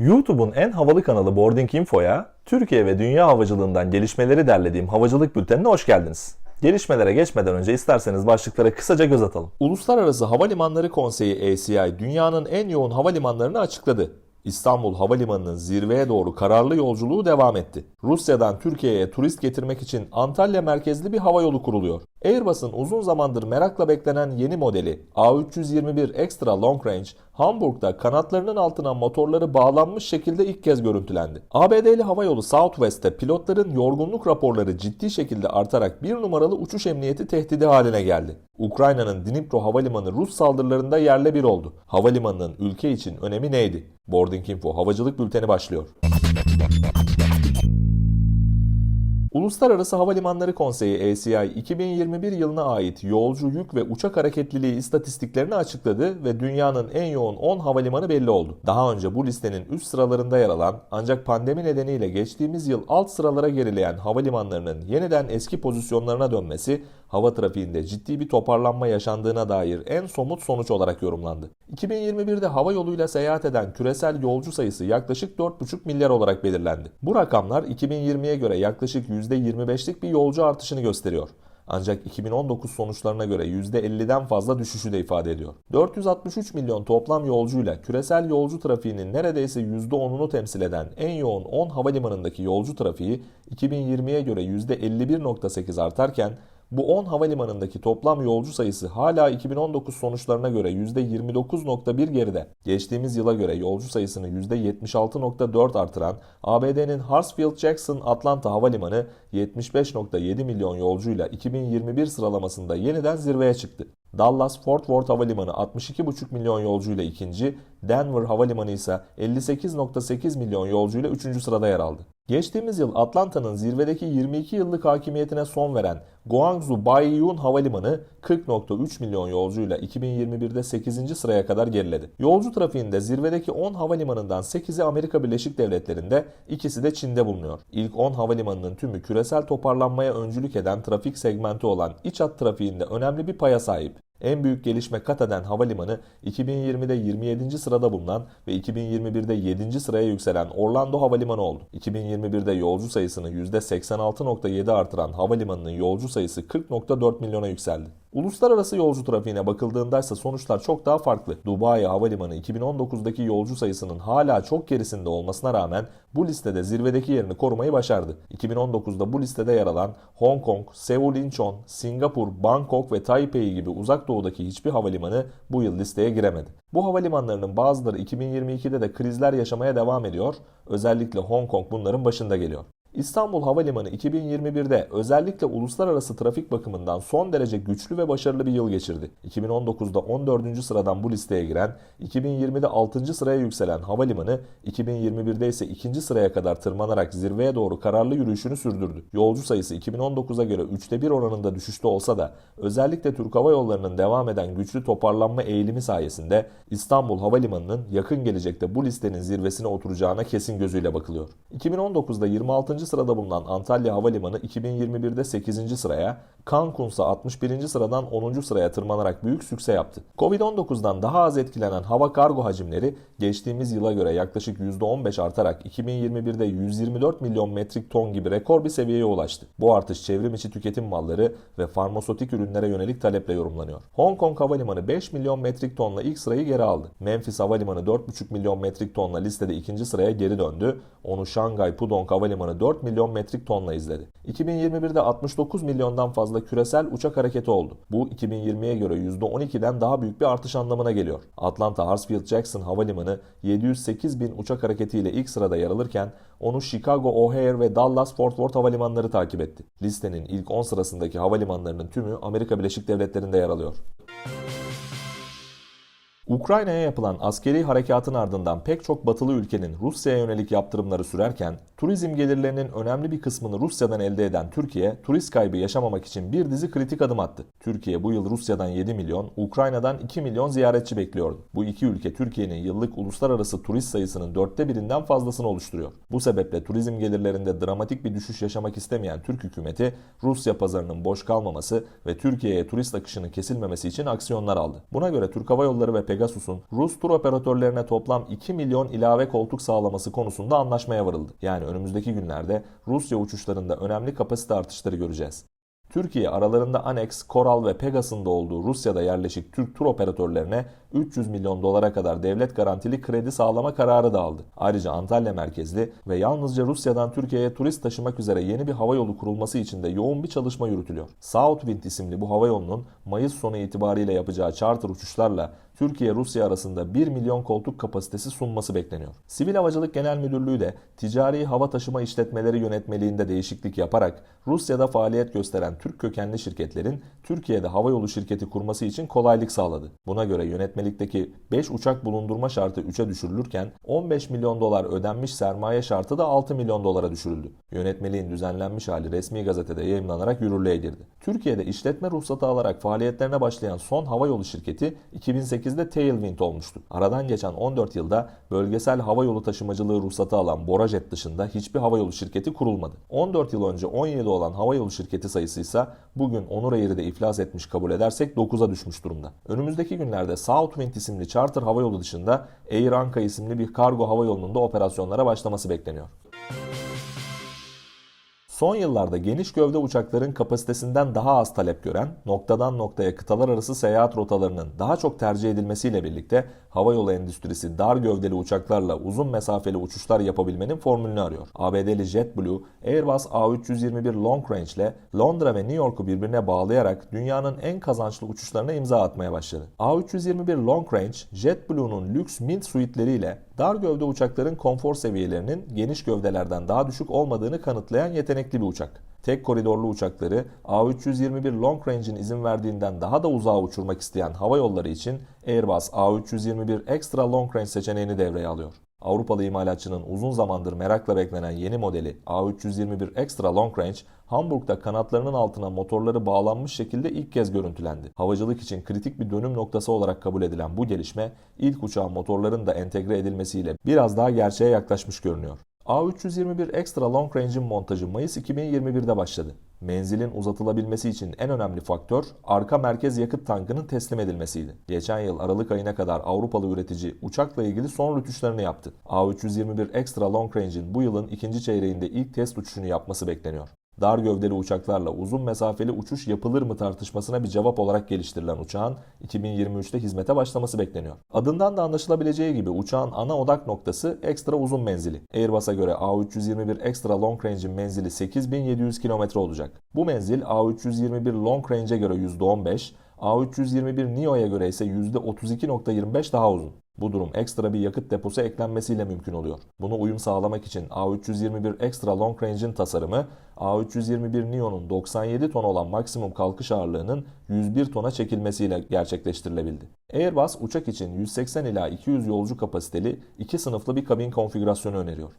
YouTube'un en havalı kanalı Boarding Info'ya Türkiye ve dünya havacılığından gelişmeleri derlediğim havacılık bültenine hoş geldiniz. Gelişmelere geçmeden önce isterseniz başlıklara kısaca göz atalım. Uluslararası Havalimanları Konseyi ACI dünyanın en yoğun havalimanlarını açıkladı. İstanbul Havalimanı'nın zirveye doğru kararlı yolculuğu devam etti. Rusya'dan Türkiye'ye turist getirmek için Antalya merkezli bir hava yolu kuruluyor. Airbus'un uzun zamandır merakla beklenen yeni modeli A321 Extra Long Range Hamburg'da kanatlarının altına motorları bağlanmış şekilde ilk kez görüntülendi. ABD'li havayolu Southwest'te pilotların yorgunluk raporları ciddi şekilde artarak bir numaralı uçuş emniyeti tehdidi haline geldi. Ukrayna'nın Dnipro Havalimanı Rus saldırılarında yerle bir oldu. Havalimanının ülke için önemi neydi? Boarding Info Havacılık Bülteni başlıyor. Uluslararası Havalimanları Konseyi ACI 2021 yılına ait yolcu, yük ve uçak hareketliliği istatistiklerini açıkladı ve dünyanın en yoğun 10 havalimanı belli oldu. Daha önce bu listenin üst sıralarında yer alan ancak pandemi nedeniyle geçtiğimiz yıl alt sıralara gerileyen havalimanlarının yeniden eski pozisyonlarına dönmesi hava trafiğinde ciddi bir toparlanma yaşandığına dair en somut sonuç olarak yorumlandı. 2021'de hava yoluyla seyahat eden küresel yolcu sayısı yaklaşık 4,5 milyar olarak belirlendi. Bu rakamlar 2020'ye göre yaklaşık %25'lik bir yolcu artışını gösteriyor. Ancak 2019 sonuçlarına göre %50'den fazla düşüşü de ifade ediyor. 463 milyon toplam yolcuyla küresel yolcu trafiğinin neredeyse %10'unu temsil eden en yoğun 10 havalimanındaki yolcu trafiği 2020'ye göre %51.8 artarken bu 10 havalimanındaki toplam yolcu sayısı hala 2019 sonuçlarına göre %29.1 geride. Geçtiğimiz yıla göre yolcu sayısını %76.4 artıran ABD'nin Hartsfield-Jackson Atlanta Havalimanı 75.7 milyon yolcuyla 2021 sıralamasında yeniden zirveye çıktı. Dallas Fort Worth Havalimanı 62,5 milyon yolcuyla ikinci, Denver Havalimanı ise 58,8 milyon yolcuyla üçüncü sırada yer aldı. Geçtiğimiz yıl Atlanta'nın zirvedeki 22 yıllık hakimiyetine son veren Guangzhou Baiyun Havalimanı 40.3 milyon yolcuyla 2021'de 8. sıraya kadar geriledi. Yolcu trafiğinde zirvedeki 10 havalimanından 8'i Amerika Birleşik Devletleri'nde, ikisi de Çin'de bulunuyor. İlk 10 havalimanının tümü küresel toparlanmaya öncülük eden trafik segmenti olan iç hat trafiğinde önemli bir paya sahip. En büyük gelişme kat eden havalimanı 2020'de 27. sırada bulunan ve 2021'de 7. sıraya yükselen Orlando Havalimanı oldu. 2021'de yolcu sayısını %86.7 artıran havalimanının yolcu sayısı 40.4 milyona yükseldi. Uluslararası yolcu trafiğine bakıldığında ise sonuçlar çok daha farklı. Dubai Havalimanı 2019'daki yolcu sayısının hala çok gerisinde olmasına rağmen bu listede zirvedeki yerini korumayı başardı. 2019'da bu listede yer alan Hong Kong, Seul Incheon, Singapur, Bangkok ve Taipei gibi uzak doğudaki hiçbir havalimanı bu yıl listeye giremedi. Bu havalimanlarının bazıları 2022'de de krizler yaşamaya devam ediyor. Özellikle Hong Kong bunların başında geliyor. İstanbul Havalimanı 2021'de özellikle uluslararası trafik bakımından son derece güçlü ve başarılı bir yıl geçirdi. 2019'da 14. sıradan bu listeye giren, 2020'de 6. sıraya yükselen havalimanı 2021'de ise 2. sıraya kadar tırmanarak zirveye doğru kararlı yürüyüşünü sürdürdü. Yolcu sayısı 2019'a göre 3'te 1 oranında düşüşte olsa da özellikle Türk Hava Yolları'nın devam eden güçlü toparlanma eğilimi sayesinde İstanbul Havalimanı'nın yakın gelecekte bu listenin zirvesine oturacağına kesin gözüyle bakılıyor. 2019'da 26 sırada bulunan Antalya Havalimanı 2021'de 8. sıraya, Cancun ise 61. sıradan 10. sıraya tırmanarak büyük sükse yaptı. Covid-19'dan daha az etkilenen hava kargo hacimleri geçtiğimiz yıla göre yaklaşık %15 artarak 2021'de 124 milyon metrik ton gibi rekor bir seviyeye ulaştı. Bu artış çevrim içi tüketim malları ve farmasötik ürünlere yönelik taleple yorumlanıyor. Hong Kong Havalimanı 5 milyon metrik tonla ilk sırayı geri aldı. Memphis Havalimanı 4,5 milyon metrik tonla listede ikinci sıraya geri döndü. Onu Şangay Pudong Havalimanı 4 milyon metrik tonla izledi. 2021'de 69 milyondan fazla küresel uçak hareketi oldu. Bu 2020'ye göre %12'den daha büyük bir artış anlamına geliyor. Atlanta Hartsfield-Jackson Havalimanı 708 bin uçak hareketiyle ilk sırada yer alırken onu Chicago O'Hare ve Dallas Fort Worth havalimanları takip etti. Listenin ilk 10 sırasındaki havalimanlarının tümü Amerika Birleşik Devletleri'nde yer alıyor. Ukrayna'ya yapılan askeri harekatın ardından pek çok batılı ülkenin Rusya'ya yönelik yaptırımları sürerken turizm gelirlerinin önemli bir kısmını Rusya'dan elde eden Türkiye, turist kaybı yaşamamak için bir dizi kritik adım attı. Türkiye bu yıl Rusya'dan 7 milyon, Ukrayna'dan 2 milyon ziyaretçi bekliyordu. Bu iki ülke Türkiye'nin yıllık uluslararası turist sayısının dörtte birinden fazlasını oluşturuyor. Bu sebeple turizm gelirlerinde dramatik bir düşüş yaşamak istemeyen Türk hükümeti, Rusya pazarının boş kalmaması ve Türkiye'ye turist akışının kesilmemesi için aksiyonlar aldı. Buna göre Türk Hava Yolları ve Pegasus Pegasus'un Rus tur operatörlerine toplam 2 milyon ilave koltuk sağlaması konusunda anlaşmaya varıldı. Yani önümüzdeki günlerde Rusya uçuşlarında önemli kapasite artışları göreceğiz. Türkiye aralarında Anex, Coral ve Pegasus'un da olduğu Rusya'da yerleşik Türk tur operatörlerine 300 milyon dolara kadar devlet garantili kredi sağlama kararı da aldı. Ayrıca Antalya merkezli ve yalnızca Rusya'dan Türkiye'ye turist taşımak üzere yeni bir havayolu kurulması için de yoğun bir çalışma yürütülüyor. Southwind isimli bu havayolunun Mayıs sonu itibariyle yapacağı charter uçuşlarla Türkiye-Rusya arasında 1 milyon koltuk kapasitesi sunması bekleniyor. Sivil Havacılık Genel Müdürlüğü de ticari hava taşıma işletmeleri yönetmeliğinde değişiklik yaparak Rusya'da faaliyet gösteren Türk kökenli şirketlerin Türkiye'de havayolu şirketi kurması için kolaylık sağladı. Buna göre yönetmelikteki 5 uçak bulundurma şartı 3'e düşürülürken 15 milyon dolar ödenmiş sermaye şartı da 6 milyon dolara düşürüldü. Yönetmeliğin düzenlenmiş hali resmi gazetede yayımlanarak yürürlüğe girdi. Türkiye'de işletme ruhsatı alarak faaliyetlerine başlayan son havayolu şirketi 2008'de Tailwind olmuştu. Aradan geçen 14 yılda bölgesel havayolu taşımacılığı ruhsatı alan Borajet dışında hiçbir havayolu şirketi kurulmadı. 14 yıl önce 17 olan havayolu şirketi sayısı ise bugün Onur Air'de iflas etmiş kabul edersek 9'a düşmüş durumda. Önümüzdeki günlerde Southwind isimli charter havayolu dışında Air Anka isimli bir kargo havayolunun da operasyonlara başlaması bekleniyor. Son yıllarda geniş gövde uçakların kapasitesinden daha az talep gören, noktadan noktaya kıtalar arası seyahat rotalarının daha çok tercih edilmesiyle birlikte havayolu endüstrisi dar gövdeli uçaklarla uzun mesafeli uçuşlar yapabilmenin formülünü arıyor. ABD'li JetBlue, Airbus A321 Long Range ile Londra ve New York'u birbirine bağlayarak dünyanın en kazançlı uçuşlarına imza atmaya başladı. A321 Long Range, JetBlue'nun lüks mint suitleriyle dar gövde uçakların konfor seviyelerinin geniş gövdelerden daha düşük olmadığını kanıtlayan yetenekli bir uçak. Tek koridorlu uçakları A321 Long Range'in izin verdiğinden daha da uzağa uçurmak isteyen hava yolları için Airbus A321 Extra Long Range seçeneğini devreye alıyor. Avrupalı imalatçının uzun zamandır merakla beklenen yeni modeli A321 Extra Long Range, Hamburg'da kanatlarının altına motorları bağlanmış şekilde ilk kez görüntülendi. Havacılık için kritik bir dönüm noktası olarak kabul edilen bu gelişme, ilk uçağın motorların da entegre edilmesiyle biraz daha gerçeğe yaklaşmış görünüyor. A321 Extra Long Range'in montajı Mayıs 2021'de başladı. Menzilin uzatılabilmesi için en önemli faktör arka merkez yakıt tankının teslim edilmesiydi. Geçen yıl Aralık ayına kadar Avrupalı üretici uçakla ilgili son rütuşlarını yaptı. A321 Extra Long Range'in bu yılın ikinci çeyreğinde ilk test uçuşunu yapması bekleniyor dar gövdeli uçaklarla uzun mesafeli uçuş yapılır mı tartışmasına bir cevap olarak geliştirilen uçağın 2023'te hizmete başlaması bekleniyor. Adından da anlaşılabileceği gibi uçağın ana odak noktası ekstra uzun menzili. Airbus'a göre A321 Extra Long Range'in menzili 8700 km olacak. Bu menzil A321 Long Range'e göre %15, A321 Neo'ya göre ise %32.25 daha uzun. Bu durum ekstra bir yakıt deposu eklenmesiyle mümkün oluyor. Buna uyum sağlamak için A321 Extra Long Range'in tasarımı A321 Neo'nun 97 ton olan maksimum kalkış ağırlığının 101 tona çekilmesiyle gerçekleştirilebildi. Airbus uçak için 180 ila 200 yolcu kapasiteli iki sınıflı bir kabin konfigürasyonu öneriyor.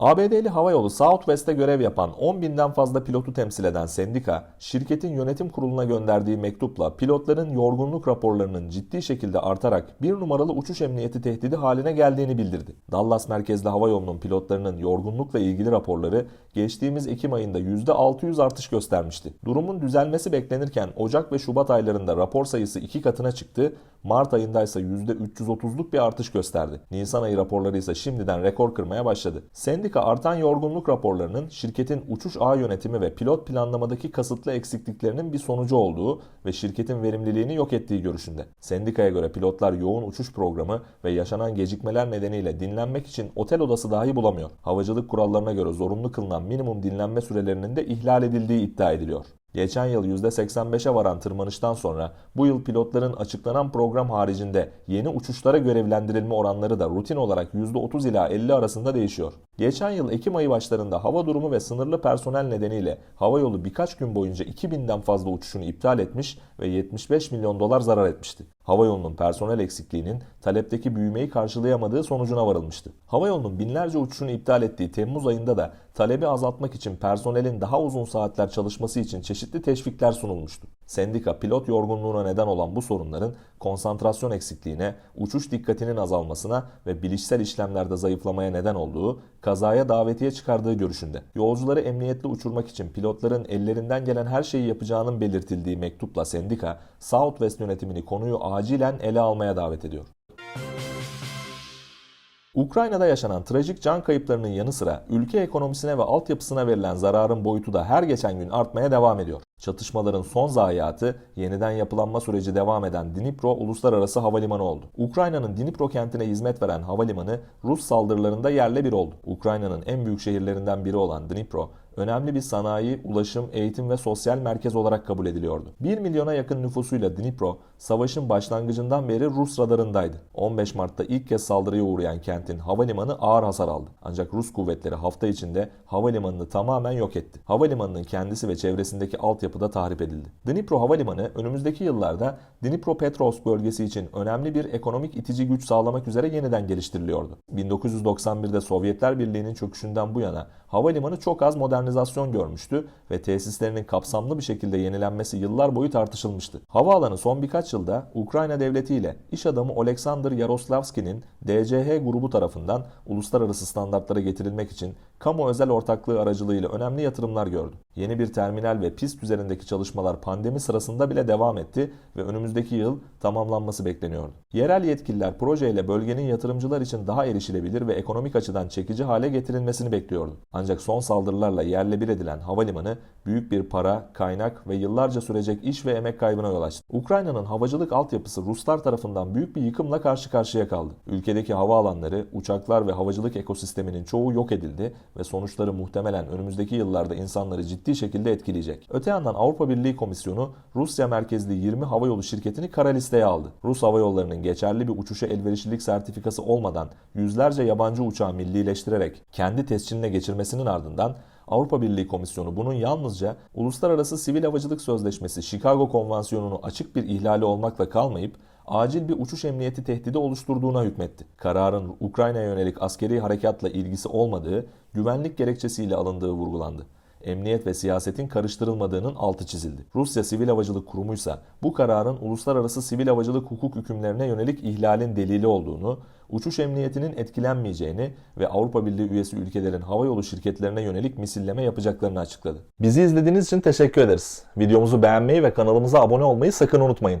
ABD'li havayolu Southwest'te görev yapan 10 binden fazla pilotu temsil eden sendika, şirketin yönetim kuruluna gönderdiği mektupla pilotların yorgunluk raporlarının ciddi şekilde artarak bir numaralı uçuş emniyeti tehdidi haline geldiğini bildirdi. Dallas merkezli havayolunun pilotlarının yorgunlukla ilgili raporları geçtiğimiz Ekim ayında %600 artış göstermişti. Durumun düzelmesi beklenirken Ocak ve Şubat aylarında rapor sayısı iki katına çıktı, Mart ayında ise %330'luk bir artış gösterdi. Nisan ayı raporları ise şimdiden rekor kırmaya başladı. Sendika artan yorgunluk raporlarının şirketin uçuş ağ yönetimi ve pilot planlamadaki kasıtlı eksikliklerinin bir sonucu olduğu ve şirketin verimliliğini yok ettiği görüşünde. Sendikaya göre pilotlar yoğun uçuş programı ve yaşanan gecikmeler nedeniyle dinlenmek için otel odası dahi bulamıyor. Havacılık kurallarına göre zorunlu kılınan minimum dinlenme sürelerinin de ihlal edildiği iddia ediliyor. Geçen yıl %85'e varan tırmanıştan sonra bu yıl pilotların açıklanan program haricinde yeni uçuşlara görevlendirilme oranları da rutin olarak %30 ila 50 arasında değişiyor. Geçen yıl Ekim ayı başlarında hava durumu ve sınırlı personel nedeniyle havayolu birkaç gün boyunca 2000'den fazla uçuşunu iptal etmiş ve 75 milyon dolar zarar etmişti. Havayolunun personel eksikliğinin talepteki büyümeyi karşılayamadığı sonucuna varılmıştı. Havayolunun binlerce uçuşunu iptal ettiği Temmuz ayında da talebi azaltmak için personelin daha uzun saatler çalışması için çeşitli teşvikler sunulmuştu. Sendika pilot yorgunluğuna neden olan bu sorunların konsantrasyon eksikliğine, uçuş dikkatinin azalmasına ve bilişsel işlemlerde zayıflamaya neden olduğu, kazaya davetiye çıkardığı görüşünde. Yolcuları emniyetli uçurmak için pilotların ellerinden gelen her şeyi yapacağının belirtildiği mektupla sendika, Southwest yönetimini konuyu acilen ele almaya davet ediyor. Ukrayna'da yaşanan trajik can kayıplarının yanı sıra ülke ekonomisine ve altyapısına verilen zararın boyutu da her geçen gün artmaya devam ediyor. Çatışmaların son zayiatı yeniden yapılanma süreci devam eden Dnipro Uluslararası Havalimanı oldu. Ukrayna'nın Dnipro kentine hizmet veren havalimanı Rus saldırılarında yerle bir oldu. Ukrayna'nın en büyük şehirlerinden biri olan Dnipro, önemli bir sanayi, ulaşım, eğitim ve sosyal merkez olarak kabul ediliyordu. 1 milyona yakın nüfusuyla Dnipro, savaşın başlangıcından beri Rus radarındaydı. 15 Mart'ta ilk kez saldırıya uğrayan kentin havalimanı ağır hasar aldı. Ancak Rus kuvvetleri hafta içinde havalimanını tamamen yok etti. Havalimanının kendisi ve çevresindeki altyapı da tahrip edildi. Dnipro Havalimanı önümüzdeki yıllarda Dnipropetrovsk bölgesi için önemli bir ekonomik itici güç sağlamak üzere yeniden geliştiriliyordu. 1991'de Sovyetler Birliği'nin çöküşünden bu yana havalimanı çok az modernizasyon görmüştü ve tesislerinin kapsamlı bir şekilde yenilenmesi yıllar boyu tartışılmıştı. Havaalanı son birkaç yılda Ukrayna devleti ile iş adamı Oleksandr Yaroslavski'nin DCH grubu tarafından uluslararası standartlara getirilmek için kamu özel ortaklığı aracılığıyla önemli yatırımlar gördü. Yeni bir terminal ve pist üzerindeki çalışmalar pandemi sırasında bile devam etti ve önümüzdeki yıl tamamlanması bekleniyordu. Yerel yetkililer projeyle bölgenin yatırımcılar için daha erişilebilir ve ekonomik açıdan çekici hale getirilmesini bekliyordu. Ancak son saldırılarla yerle bir edilen havalimanı büyük bir para, kaynak ve yıllarca sürecek iş ve emek kaybına yol açtı. Ukrayna'nın havacılık altyapısı Ruslar tarafından büyük bir yıkımla karşı karşıya kaldı. Ülkedeki havaalanları, uçaklar ve havacılık ekosisteminin çoğu yok edildi ve sonuçları muhtemelen önümüzdeki yıllarda insanları ciddi şekilde etkileyecek. Öte yandan Avrupa Birliği Komisyonu Rusya merkezli 20 havayolu şirketini kara listeye aldı. Rus Hava Yolları'nın geçerli bir uçuşa elverişlilik sertifikası olmadan yüzlerce yabancı uçağı millileştirerek kendi tescilline geçirmesinin ardından Avrupa Birliği Komisyonu bunun yalnızca Uluslararası Sivil Havacılık Sözleşmesi Chicago Konvansiyonu'nu açık bir ihlali olmakla kalmayıp acil bir uçuş emniyeti tehdidi oluşturduğuna hükmetti. Kararın Ukrayna'ya yönelik askeri harekatla ilgisi olmadığı, güvenlik gerekçesiyle alındığı vurgulandı emniyet ve siyasetin karıştırılmadığının altı çizildi. Rusya Sivil Havacılık Kurumu ise bu kararın uluslararası sivil havacılık hukuk hükümlerine yönelik ihlalin delili olduğunu, uçuş emniyetinin etkilenmeyeceğini ve Avrupa Birliği üyesi ülkelerin havayolu şirketlerine yönelik misilleme yapacaklarını açıkladı. Bizi izlediğiniz için teşekkür ederiz. Videomuzu beğenmeyi ve kanalımıza abone olmayı sakın unutmayın.